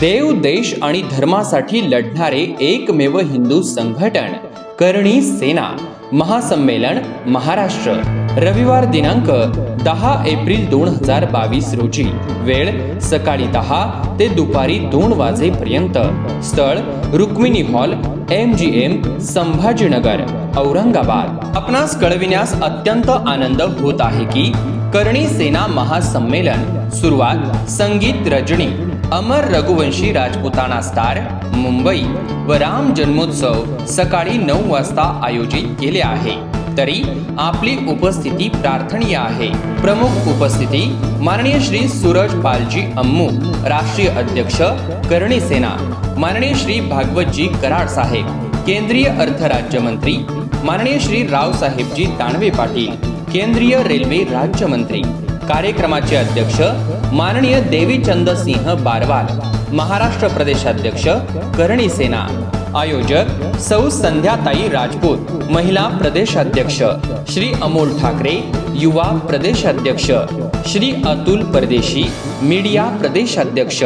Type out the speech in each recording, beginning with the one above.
देव देश आणि धर्मासाठी लढणारे एकमेव हिंदू संघटन करणी सेना महासंमेलन महाराष्ट्र. रविवार दिनांक दहा एप्रिल दोन हजार बावीस रोजी. वेळ सकाळी दहा ते दुपारी दोन वाजेपर्यंत. स्थळ Rukmini hall M G M Sambhajinagar Aurangabad. आपणास कळविण्यास अत्यंत आनंद होत आहे की करणी सेना महासंमेलन. सुरुवात संगीत रजनी अमर रघुवंशी राजपुताना स्टार मुंबई व राम जन्मोत्सव सकाळी नऊ वाजता आयोजित केले आहे. तरी आपली उपस्थिती प्रार्थनीय आहे. प्रमुख उपस्थिती माननीय श्री सूरज पालजी अम्मू राष्ट्रीय अध्यक्ष करणी सेना. माननीय श्री भागवतजी कराड साहेब केंद्रीय अर्थ राज्यमंत्री. माननीय श्री रावसाहेबजी दानवे पाटील. केंद्रीय रेल्वे राज्यमंत्री. कार्यक्रमाचे अध्यक्ष माननीय देवीचंद सिंह बारवाल महाराष्ट्र प्रदेशाध्यक्ष करणी सेना आयोजक सौ संध्याताई राजपूत महिला प्रदेशाध्यक्ष श्री अमोल ठाकरे युवा प्रदेशाध्यक्ष श्री अतुल परदेशी मीडिया प्रदेशाध्यक्ष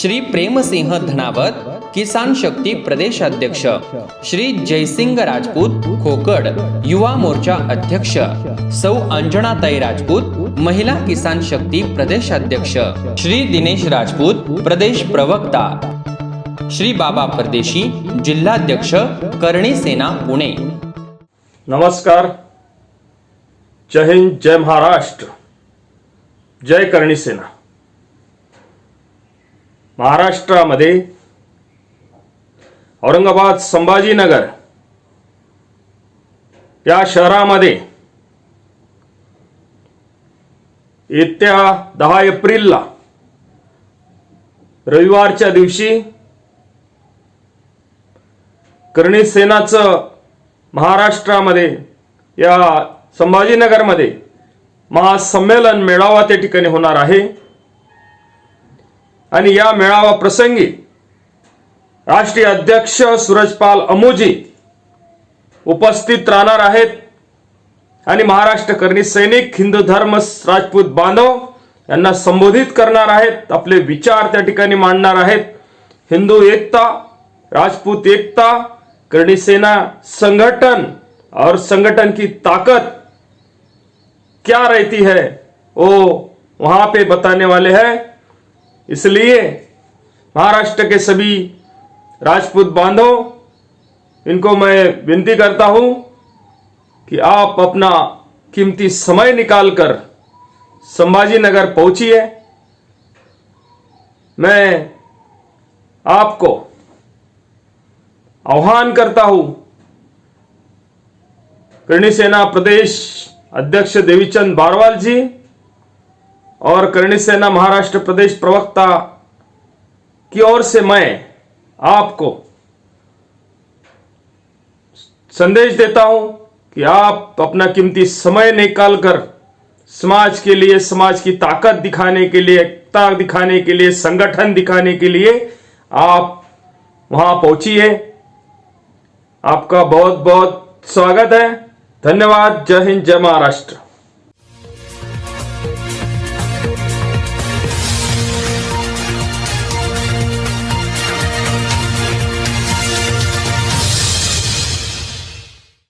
श्री प्रेमसिंह धनावत किसान शक्ती प्रदेशाध्यक्ष श्री जयसिंग राजपूत खोकड युवा मोर्चा अध्यक्ष सौ अंजनाताई राजपूत महिला किसान शक्ती प्रदेशाध्यक्ष श्री दिनेश राजपूत प्रदेश प्रवक्ता श्री बाबा परदेशी जिल्हाध्यक्ष करणी सेना पुणे। नमस्कार। जय हिंद जय महाराष्ट्र। जय करणी सेना। महाराष्ट्रामध्ये औरंगाबाद संभाजीनगर या शहरामध्ये येत्या दहा एप्रिलला रविवारच्या दिवशी करणी सेनाचं महाराष्ट्रामध्ये या संभाजीनगरमध्ये महासंमेलन मेळावा त्या ठिकाणी होणार आहे. आणि या मेळावा प्रसंगी राष्ट्रीय अध्यक्ष सूरजपाल अमोजी उपस्थित राहणार आहेत. आणि महाराष्ट्र करणी सैनिक, हिंदू धर्म, राजपूत बांधव यांना संबोधित करणार आहेत. आपले विचार त्या ठिकाणी मांडणार आहेत. हिंदू एकता, राजपूत एकता, करणी सेना संगठन और संगठन की ताकत क्या रहती है, वो वहाँ पे बताने वाले हैं. इसलिए महाराष्ट्र के सभी राजपूत बांधव इनको मैं विनती करता हूँ कि आप अपना कीमती समय निकालकर संभाजी नगर पहुंचिए। मैं आपको आह्वान करता हूँ, करणी सेना प्रदेश अध्यक्ष देवीचंद बारवाल जी और करणी सेना महाराष्ट्र प्रदेश प्रवक्ता की ओर से मैं आपको संदेश देता हूँ कि आप अपना कीमती समय निकालकर समाज के लिए, समाज की ताकत दिखाने के लिए, एकता दिखाने के लिए, संगठन दिखाने के लिए आप वहाँ पहुंचिए आपका बहुत बहुत स्वागत है। धन्यवाद। जय हिंद, जय महाराष्ट्र।